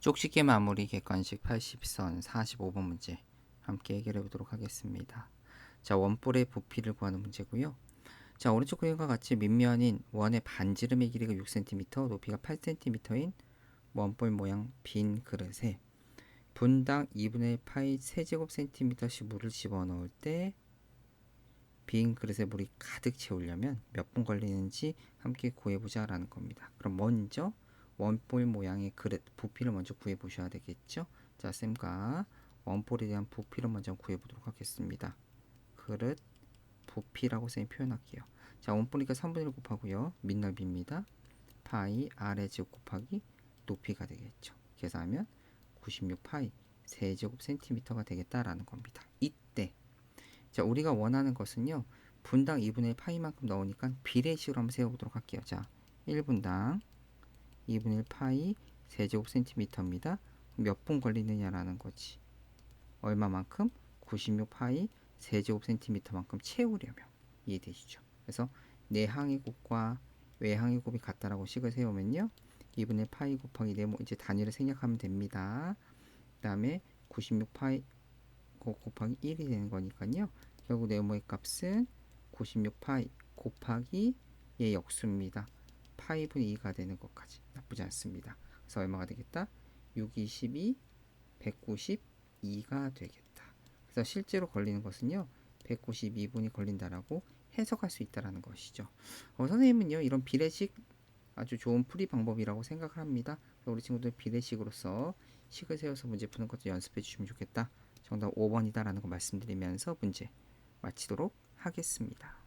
쪽집게 마무리 객관식 80선 45번 문제 함께 해결해 보도록 하겠습니다. 자, 원볼의 부피를 구하는 문제고요. 자, 오른쪽 그림과 같이 밑면인 원의 반지름의 길이가 6cm, 높이가 8cm인 원볼 모양 빈 그릇에 분당 2분의 1 파이 세제곱 센티미터씩 물을 집어넣을 때 빈 그릇에 물이 가득 채우려면 몇 분 걸리는지 함께 구해보자 라는 겁니다. 그럼 먼저 원볼 모양의 그릇 부피를 먼저 구해 보셔야 되겠죠. 자, 쌤과 원볼에 대한 부피를 먼저 구해 보도록 하겠습니다. 그릇 부피라고 쌤이 표현할게요. 자, 원볼이니까 3분의 1 곱하고요. 밑넓이입니다. 파이 아래 제곱 곱하기 높이가 되겠죠. 계산하면 96 파이 세제곱 센티미터가 되겠다라는 겁니다. 이때 자, 우리가 원하는 것은요. 분당 2분의 1 파이만큼 넣으니까 비례식으로 한번 세워보도록 할게요. 자, 1분당 2분의 1 파이 세제곱 센티미터입니다. 몇 분 걸리느냐라는 거지. 얼마만큼? 96 파이 세제곱 센티미터만큼 채우려면 이해되시죠? 그래서 내 항의 곱과 외 항의 곱이 같다라고 식을 세우면요. 2분의 1 파이 곱하기 네모 이제 단위를 생략하면 됩니다. 그 다음에 96 파이 곱하기 1이 되는 거니까요. 결국 네모의 값은 96 파이 곱하기 얘 역수입니다. 파이분의 2가 되는 것까지 나쁘지 않습니다. 그래서 얼마가 되겠다? 6, 22, 192가 되겠다. 그래서 실제로 걸리는 것은요. 192분이 걸린다라고 해석할 수 있다라는 것이죠. 어, 선생님은요. 이런 비례식 아주 좋은 풀이 방법이라고 생각을 합니다. 우리 친구들 비례식으로서 식을 세워서 문제 푸는 것도 연습해 주시면 좋겠다. 정답 5번이다라는 거 말씀드리면서 문제 마치도록 하겠습니다.